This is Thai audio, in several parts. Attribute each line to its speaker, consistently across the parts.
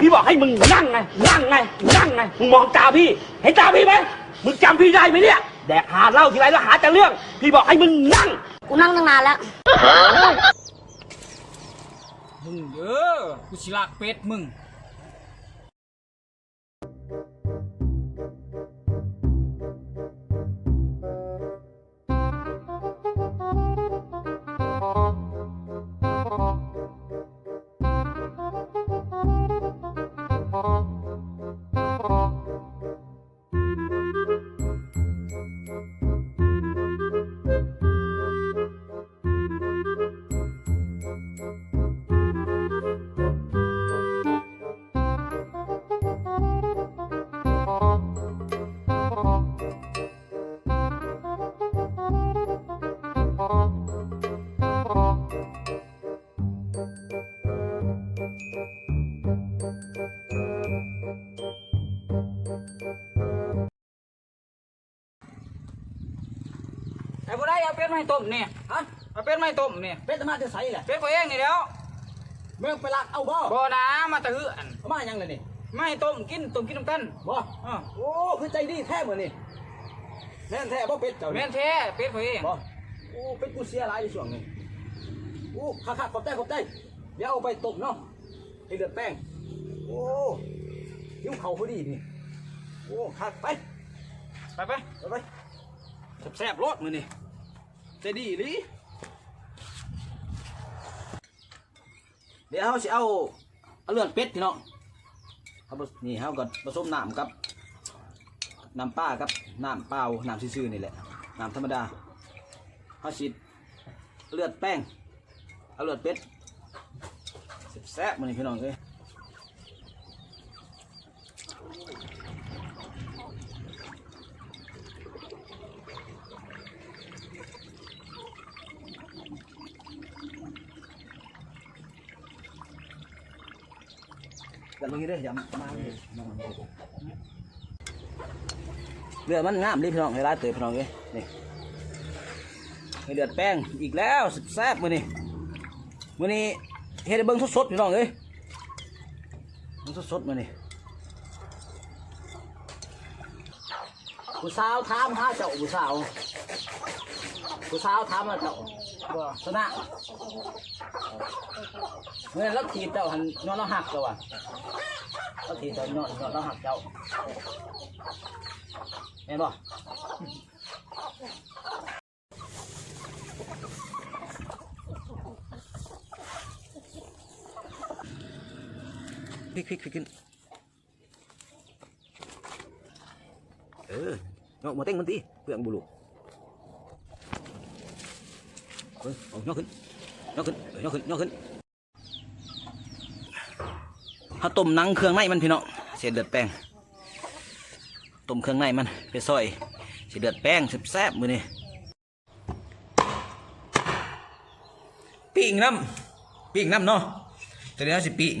Speaker 1: พี่บอกให้มึงนั่งไง นั่งไง นั่งไง มึงมองตาพี่ เห็นตาพี่ไหม มึงจำพี่ได้ไหมเนี่ย แดกหาเหล้าทีไรแล้วหาแต่เรื่อง พี่บอกให้มึงนั่ง
Speaker 2: กูนั่งตั้งนานแล้ว
Speaker 3: มึงเด้อกูสิลากเป็ดมึง บ่ได้เอาเป็ดมาให้ต้มเนี่ย
Speaker 4: ฮะ
Speaker 3: เอาเป็ดมาให้ต้มเนี่ย
Speaker 4: เป็ดมาจะใส่แหละ
Speaker 3: เป็ดตัวเองนี่แล้ว
Speaker 4: เมื่อไปลักเอาบ่
Speaker 3: บ่นะมาแตะหืออัน
Speaker 4: เอามายังเลยนี่
Speaker 3: ไม่ให้ต้มกินต้มกินน้ำกัน
Speaker 4: บ่
Speaker 3: อ้อ
Speaker 4: โอ้คือใจดีแท้เหมือนนี่แม่นแท้บ่เป็ดเจ้า
Speaker 3: แม่
Speaker 4: นี่
Speaker 3: นแท้เป็ดตัวเอง
Speaker 4: บ่โอ้เป็ดกูเสียหลายในช่วงนี้โอ้ขาขาดขอบใจขอบใจเดี๋ยวเอาไปต้มเนาะให้เดือดแป้งโอ้ยิ้วเข่าพอดีนี่โอ้ขาดไป
Speaker 3: ไปไป
Speaker 4: ไปไปแซ่บๆรสมือนี่ ใจดีลิเดี๋ยวเขาสิเอาเอาเลือดเป็ดพี่น้องเขานี่เขาก็ผสมน้ำกับน้ำปลากับน้ำเปล่าน้ำซื่อๆนี่แหละน้ำธรรมดาเขาสิเอาเลือดแป้งเอาเลือดเป็ดแซ่บๆมือนี่พี่น้องเอ้ย อย่าลงนี้เด้ออย่ามาเลยเลือดมันงามเลยพี่น้องให้ร้ายเตยพี่น้องเอ้ยนี่ให้เลือดแป้งอีกแล้วแซ่บมือนี่มือนี่เฮ็ดเบิ่งสดๆพี่น้องเอ้ยเบิ่งสดๆมือนี่ผู้สาวถามหาเจ้าผู้สาวผู้สาวถามหาเจ้า บ่ชนะเมื่อเราถีบเจ้าหันนอนเราหักเจ้าว่ะเราถีบเจ้านอนนอนเราหักเจ้าเห็นบ่พลิกพลิกพลิกขึ้นเออเนาะมาเต้งมันตีเพื่อนบุรุษ เฮ้ยเอาย่อขึ้นยขึ้นยขึ้นยขึ้นถ้าต้มนังเครื่องในมันพี่น้องเสียเดือดแป้งต้มเครื่องในมันไปซอยเสียเดือดแป้งแซ่บมือนี่ปิ้งน้ำปิ้งน้ำเนาะตัวนี้เราสิปิ้ง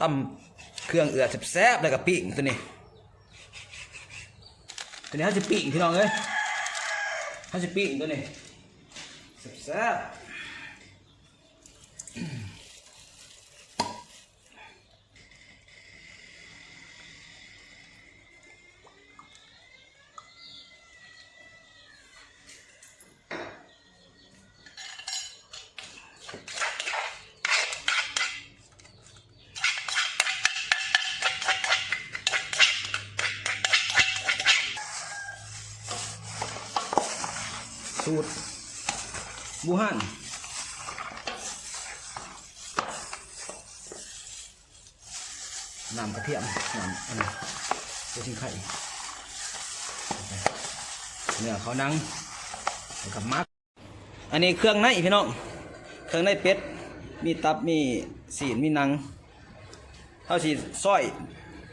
Speaker 4: ตำเครื่องเอือดแซ่บแล้วก็ปิ้งตัวนี้ตัวนี้เขาจะปิ้งพี่น้องเอ้ยเขาจะปิ้งตัวนี้ แซ่บสูตร บูฮันน้ำกระเทียมน้ำอันนี้ตัวชิ้นไข่เนี่ยเขานั่งกับมักอันนี้เครื่องในพี่น้อง เครื่องในเป็ด มีตับ มีสีนมีนังเท่าสีซอย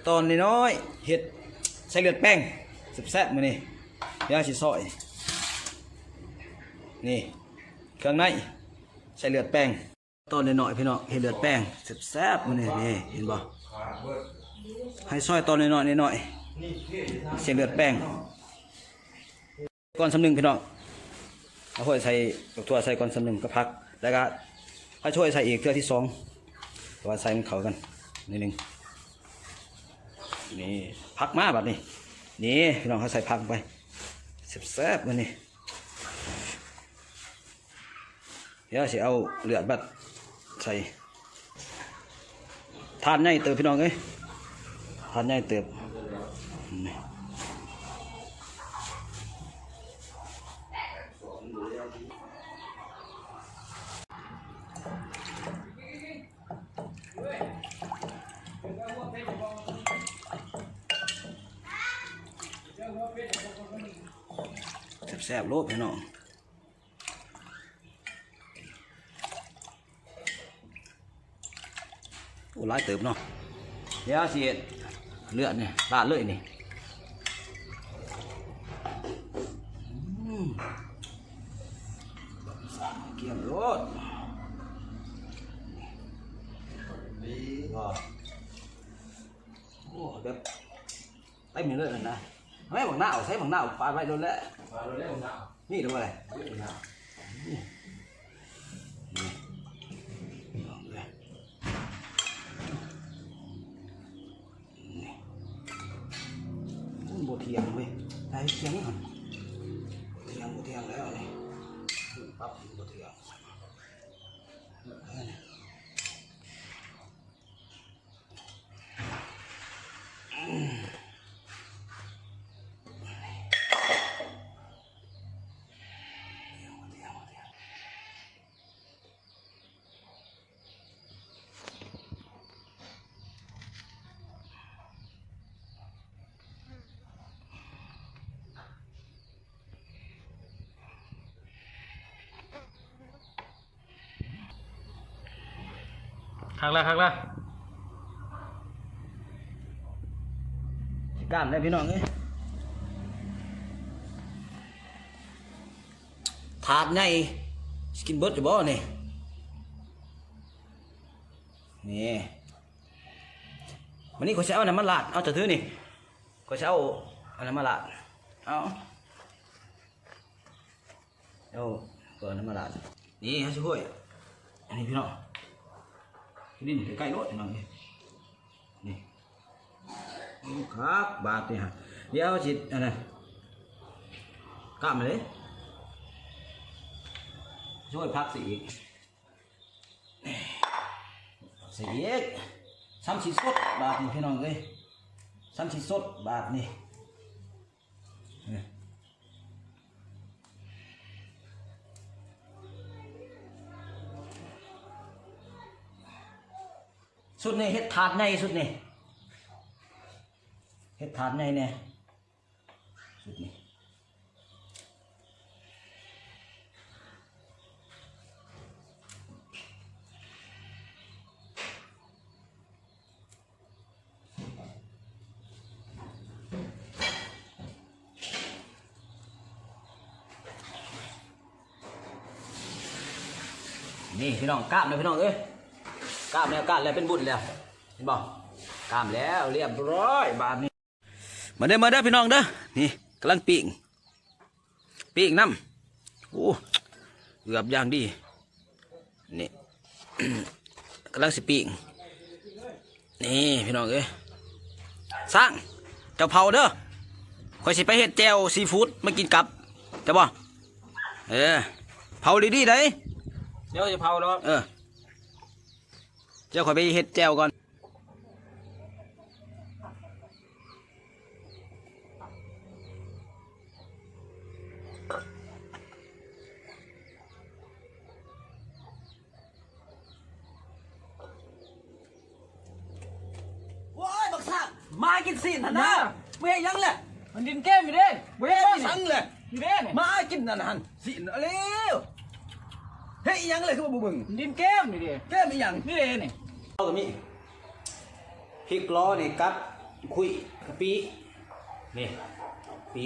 Speaker 4: ตอนน้อยเห็ดใส่เลือดแป้งแซ่บๆมือนี่เดี๋ยวสีซอย นี่ เครื่องในใส่เลือดแป้งต้นน้อยๆพี่น้องเห็นเลือดแป้งแซ่บๆมันนี่นี่เห็นบ่ให้ซอยตอนน้อยๆน้อยๆเสียเลือดแป้งก้อนสำนึงพี่น้องเอาถ้วยใส่ดอกทั่วใส่ก้อนสำนึงก็พัก แล้วก็เอาช่วยใส่อีกเทื่อที่สองว่าใส่มันเข้ากันนิดนึงนี่พักมาแบบนี้นี่พี่น้องเขาใส่พักไปแซ่บๆมันนี่ เดี๋ยวสิเอาเหลือดบัดใส่ทานใหญ่เติบพี่น้องเอ้ยทานใหญ่เติบแซ่บๆโลดพี่น้อง โอ้หลายเติบเนาะเดี๋ยวสิเลือดเนี่ยราดเลยนี่อืมเกี่ยมโลดดีบ่โอ้แบบเต็มอยู่เลยนั่นนะไม่บังหน้าเอาใช้บังหน้าเอาปลาไว้โดนแล้ว
Speaker 3: มาดูได้ผมนะ
Speaker 4: นี่ดูอะไร โบเทียงเว้ยได้เทียงก่อนเทียงโบเทียงแล้วนี่ปั๊บโบเทียง
Speaker 3: คักละคักละ
Speaker 4: ก้านได้พี่น้องเอ้ยถาดใหญ่สกินเบิร์ดจะบ่นี่นี่วันนี้เขาจะเอาน้ำมันลาดเอาจะถือนี่เขาจะเอาเอาน้ำมันลาดเอาเอาเปิดน้ำมันลาดนี่เขาจะห้วยอันนี้พี่น้อง นี่ใกล้ๆรถพี่น้องนี่นี่ครับบาทเนี่ยเดี๋ยวจิตอันนั้น สุดนี่เฮ็ดถาดในสุดนี่เฮ็ดทานไงเนี่ยสุดนี่นี่พี่น้องกล้ามเลยพี่น้องเอ้ย กล้ามแล้วกล้ามแล้วเป็นบุญแล้วเห็นบ่กล้ามแล้วเรียบร้อยบาทนี้มาเด้อมาเด้อพี่น้องเด้อนี่กำลังปีกปีกน้ำโอ้เกือบอย่างดีนี่กำลังสิปีกนี่พี่น้องเอ้ยสร้างเจ้าเผาเด้อคอยสิไปเฮ็ดแจวซีฟู้ดมากินกับจะบ่เออเผาดีๆได้
Speaker 3: เดี๋ยวจะเผาแล้ว
Speaker 4: เออ เจ้าคอยไปเฮ็ดแจวก่อน ว้ายบักสักมากินสินทันนะไม่ให้ยังเลย
Speaker 3: มันดินแก้มอยู่เด้บ่
Speaker 4: ไม่
Speaker 3: ได้
Speaker 4: ให้
Speaker 3: บ้าง
Speaker 4: สังเลย
Speaker 3: อยู่เด้เนี่ย
Speaker 4: มากินนั่นหันสินเร็วเฮ้ยยังเลยคือบ่บึง
Speaker 3: มันดินแก้มนี่เด้
Speaker 4: แก้มียัง
Speaker 3: นี่เด้นี่
Speaker 4: เอาตัวนี้พริกล้อนี่กับคุยกะปินี่ปี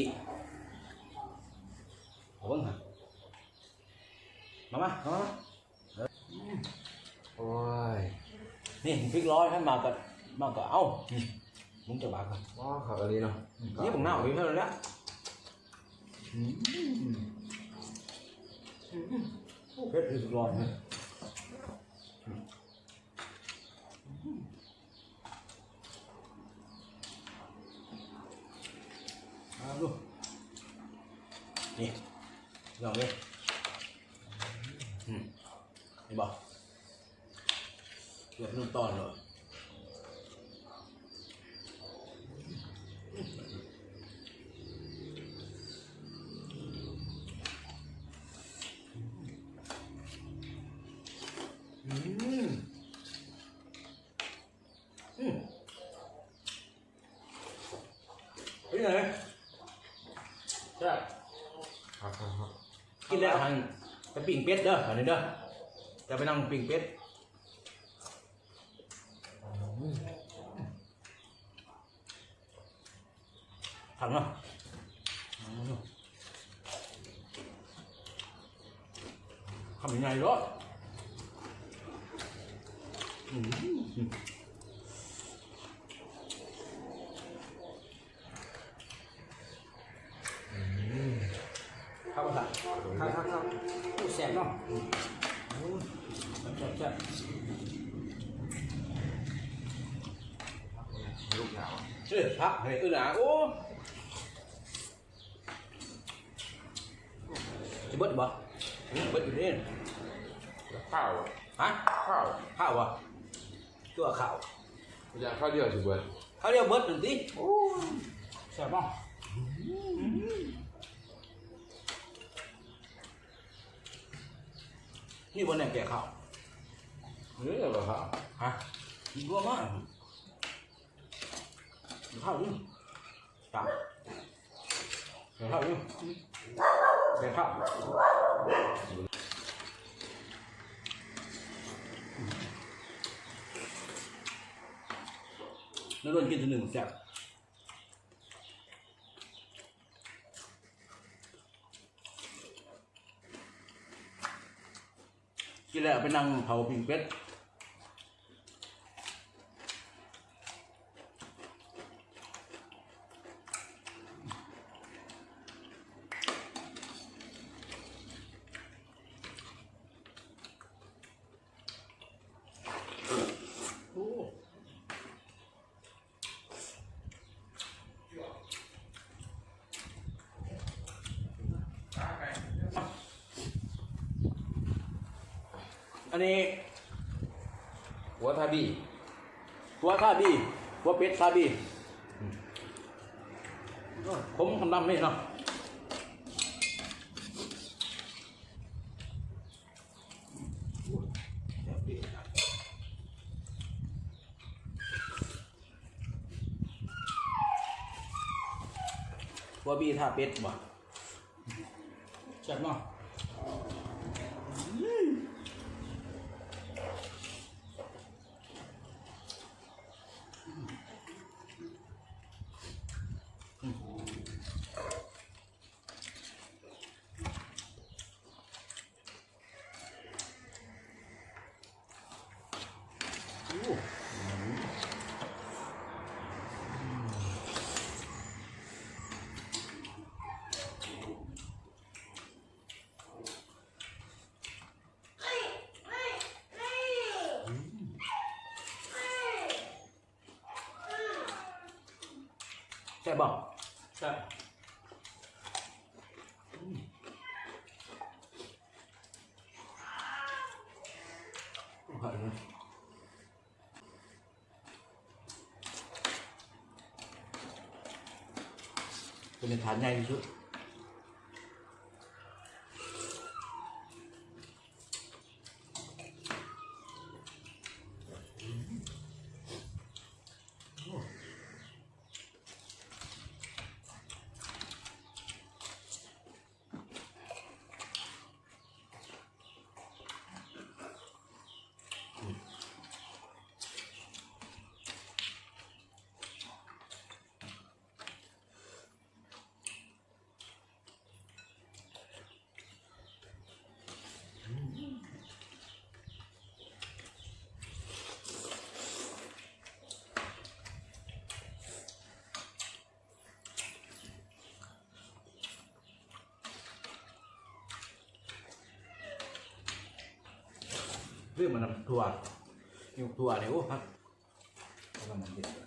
Speaker 4: เอาเบิ่งหะมามามามาโอ้ยนี่พริกล้อให้มากับมากับเอ้านี่มึงจะบากัน
Speaker 2: ว้าวขับอะไรเนาะ
Speaker 4: นี่ผมหน้าวิ่งเท่านั้นแหละ เผ็ดสุดร้อนเลยเอาดูนี่ลองดิอืมนี่บอเกือบนุ่มตอนเลย อืมอืมเป็นไงใช่
Speaker 2: ครับครับครับ
Speaker 4: กินแล้วทางไปปิ้งเป็ดเด้ออันนี้เด้อจะไปนั่งปิ้งเป็ดทำเนาะทำยังไงรถอื มครับผมครับครับครับอู้แสบเนาะอู้แซ่บแซ่บ
Speaker 2: ลูกหนาว
Speaker 4: เฮ้ยพักเฮ้ยเออหนาโอ้จะเบิดบ่เบิดอยู่นี่
Speaker 2: ข้าว
Speaker 4: ฮะ
Speaker 2: ข้าว
Speaker 4: ข้าววะ ตัวข้าว
Speaker 2: อยากข้าวเดียวสิเบิร์ด
Speaker 4: เขาเรียกเบิดหนึ่งที
Speaker 3: แซ่บบ่
Speaker 4: นี่บนแหนมแก่ข้าว
Speaker 2: เฮ้ยเหรอครับ
Speaker 4: ฮะกินรัวมากข้าวนี่จับข้าวนี่แก่ข้าว แล้วโดนกินทีหนึ่งแซ่บกินแล้วไปนั่งเผาพิงเป็ดโอ้อันนี้
Speaker 2: หัวทาบี้
Speaker 4: หัวซาบีหัวเป็ดซาบีผมคำนำนี่เนาะหัวบีท่าเป็ดบ่
Speaker 3: แซ่บเนาะ
Speaker 4: ใช่บ่
Speaker 3: แซ่บ
Speaker 4: เป็นฐานใหญ่ที่สุด เรื่องมันนำถั่วอยู่ถั่วเนี่ยโอ้ครับกำลังเด็ด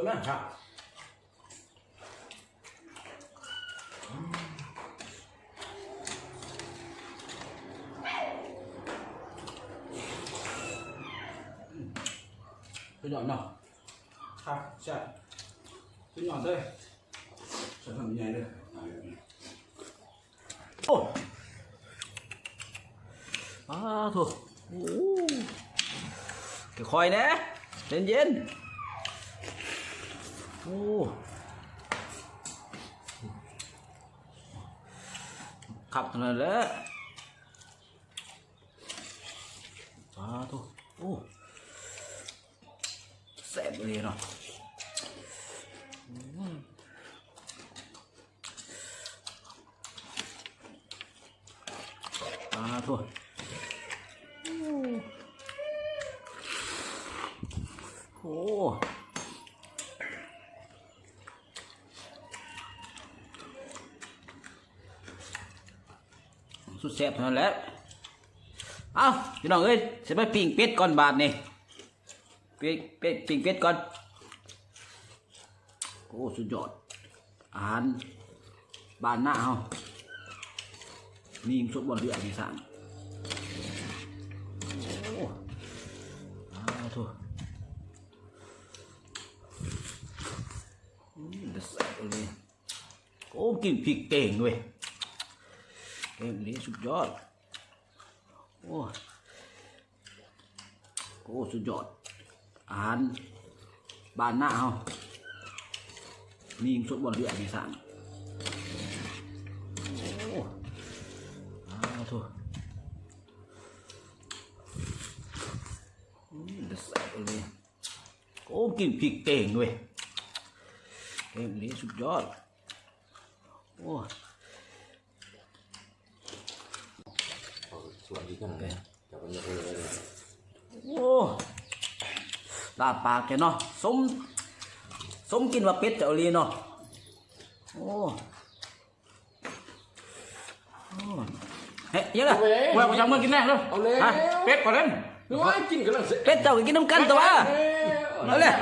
Speaker 2: นไหมครับ
Speaker 4: สุดยอดเนาะ
Speaker 3: ครับใช่ขึ้น
Speaker 4: โอ้อ้าถูกโอ้ค่อยๆนะเย็นเย็นๆโอ้ขับเท่านั้นและอ้าถูกโอ้แซ่บเลยเนาะ À thôi Ồ Suốt xẹp thôi lẽ Áo, chị น้องเอ้ย sẽ ไปปิ้งเป็ดก่อนบาทนี่ปิ้งเป็ดปิ้งเป็ดก่อนโอ้สุดยอดอาหารบ้านหน้าเฮานี่ซุปบอลเรือมีสามโอ้อาถูกอืมเดือดเลยโอ้กินพริกเก่งด้วย เก่งนี้สุดยอด โอ้โอ้สุดยอด อาหารบ้านหน้าเฮานี่ซุปบอลเรือมีสามโอ้ À thôi Được sạch rồi Cố kìm phịt tiền rồi Em lý sụt gió Ôi
Speaker 2: ส่วนที่กันจะเป็นยังไงเลย
Speaker 4: Ô Là bà cái nó Sống Sống kinh vào pết trở liền nó Ô Ô Ê, nhớ là
Speaker 3: แหวกประจำเมื่อกินแรกแล้ว
Speaker 2: เอาเลย
Speaker 3: ฮะเป็ดก่อนเล่น
Speaker 2: น้อยกินกันแล้วสิ
Speaker 4: Pết cháu cái cái nông cân tao à
Speaker 2: เอ้ย
Speaker 4: Nói lên